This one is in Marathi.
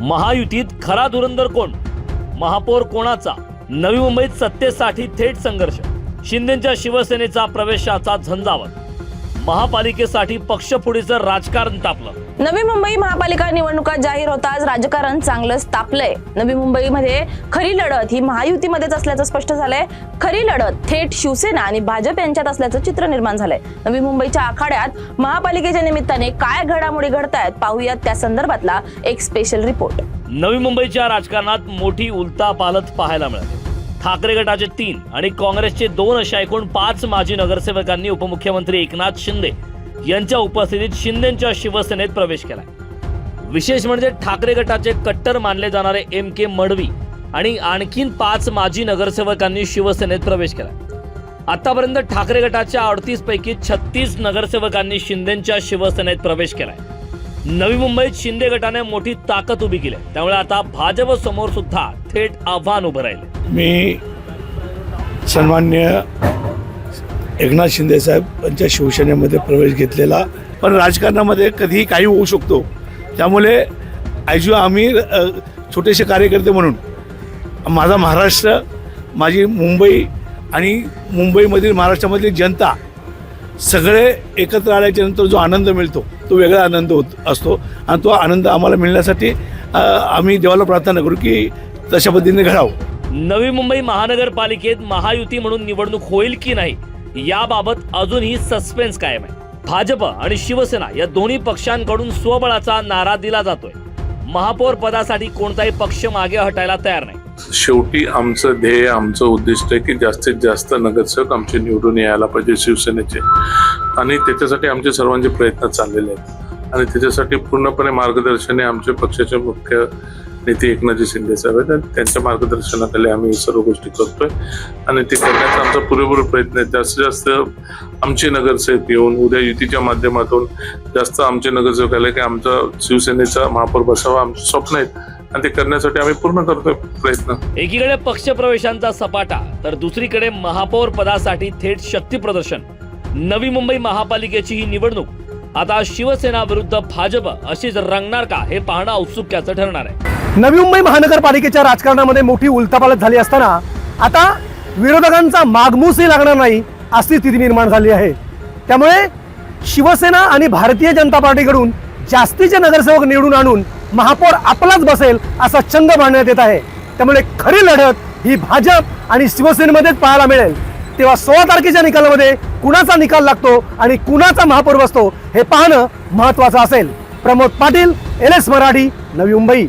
महायुतीत खरा धुरंधर कोण? महापौर कोणाचा? नवी मुंबईत सत्तेसाठी थेट संघर्ष. शिंदेच्या शिवसेनेचा प्रवेशाचा झंझावत. महापालिकेसाठी पक्षफुडीचं राजकारण तापलं. नवी मुंबई महापालिका निवडणुका जाहीर होताच राजकारण चांगलंच तापलंय. नवी मुंबईमध्ये खरी लढत ही महायुतीमध्येच असल्याचं स्पष्ट झालंय. खरी लढत थेट शिवसेना आणि भाजप यांच्यात असल्याचं चित्र निर्माण झालंय. नवी मुंबईच्या आखाड्यात महापालिकेच्या निमित्ताने काय घडामोडी घडतायत पाहूयात त्या संदर्भातला एक स्पेशल रिपोर्ट नवी मुंबईच्या राजकारणात मोठी उलता पालत पाहायला मिळाली. ठाकरे गटाचे तीन आणि काँग्रेसचे दोन अशा एकूण पाच माजी नगरसेवकांनी उपमुख्यमंत्री एकनाथ शिंदे यांच्या उपस्थितीत शिंदेच्या शिवसेनेत प्रवेश केला विशेष म्हणजे ठाकरे गटाचे कट्टर मानले जाणारे एम के मडवी आणि आणखीन पाच माजी नगरसेवकांनी शिवसेनेत प्रवेश केला आतापर्यंत ठाकरे गटाच्या अडतीस पैकी छत्तीस नगरसेवकांनी शिंदेच्या शिवसेनेत प्रवेश केलाय. नवी मुंबईत शिंदे गटाने मोठी ताकद उभी केली. आहे. त्यामुळे आता भाजप समोर सुद्धा थेट आव्हान उभं राहिले मी सन्मान्य एकनाथ शिंदे साहेब यांच्या शिवसेनेमध्ये प्रवेश घेतलेला. पण राजकारणामध्ये कधीही काही होऊ शकतो. त्यामुळे ॲज आम्ही छोटेसे कार्यकर्ते म्हणून माझा महाराष्ट्र माझी मुंबई आणि मुंबईमधील महाराष्ट्रामधील जनता सगळे एकत्र आल्याच्यानंतर जो आनंद मिळतो तो वेगळा आनंद होत असतो आणि तो आनंद आम्हाला मिळण्यासाठी आम्ही देवाला प्रार्थना करू की तशा पद्धतीने घडावं. नवी मुंबई महानगरपालिकेत महायुती म्हणून निवडणूक होईल की नाही? याबाबत अजूनही सस्पेन्स कायम आहे. भाजप आणि शिवसेना या दोन्ही पक्षांकडून स्वबळाचा नारा दिला जातोय. महापौर पदासाठी कोणताही पक्ष मागे हटायला तयार नाही. शेवटी आमचं ध्येय आमचं उद्दिष्ट आहे की जास्तीत जास्त नगरसेवक आमचे निवडून यायला पाहिजे शिवसेनेचे. आणि त्याच्यासाठी आमचे सर्वांचे प्रयत्न चाललेले आहेत. आणि त्याच्यासाठी पूर्णपणे मार्गदर्शन हे आमचे पक्षाचे मुख्य नेते एकनाथजी शिंदे साहेब आहेत. आणि त्यांच्या मार्गदर्शनाखाली आम्ही ही सर्व गोष्टी करतोय. आणि ते करण्याचा आमचा पुरेपूर प्रयत्न आहे. जास्तीत जास्त आमचे नगरसेवक येऊन उद्या युतीच्या माध्यमातून जास्त आमचे नगरसेवक आले की आमचा शिवसेनेचा महापौर बसावा आमचं स्वप्न आहेत. आणि ते करण्यासाठी आम्ही पूर्ण करतोय प्रयत्न. एकीकडे पक्षप्रवेशांचा सपाटा तर दुसरीकडे महापौर पदासाठी थेट शक्ती प्रदर्शन. नवी मुंबई महापालिकेची ही निवडणूक आता शिवसेना विरुद्ध भाजप अशीच रंगणार का हे पाहणं औत्सुक्याचं ठरणार आहे. नवी मुंबई महानगरपालिकेच्या राजकारणामध्ये मोठी उलथापालट झाली असताना आता विरोधकांचा मागमूसही लागणार नाही अशी स्थिती निर्माण झाली आहे. त्यामुळे शिवसेना आणि भारतीय जनता पार्टीकडून जास्तीचे नगरसेवक निवडून आणून महापौर आपलाच बसेल असा चंग बांधण्यात येत आहे. त्यामुळे खरी लढत ही भाजप आणि शिवसेनेमध्येच पाहायला मिळेल. तेव्हा सोळा तारखेच्या निकालामध्ये कुणाचा निकाल लागतो आणि कुणाचा महापौर बसतो हे पाहणं महत्वाचं असेल. Pramod Patil L S Marathi Navi Mumbai.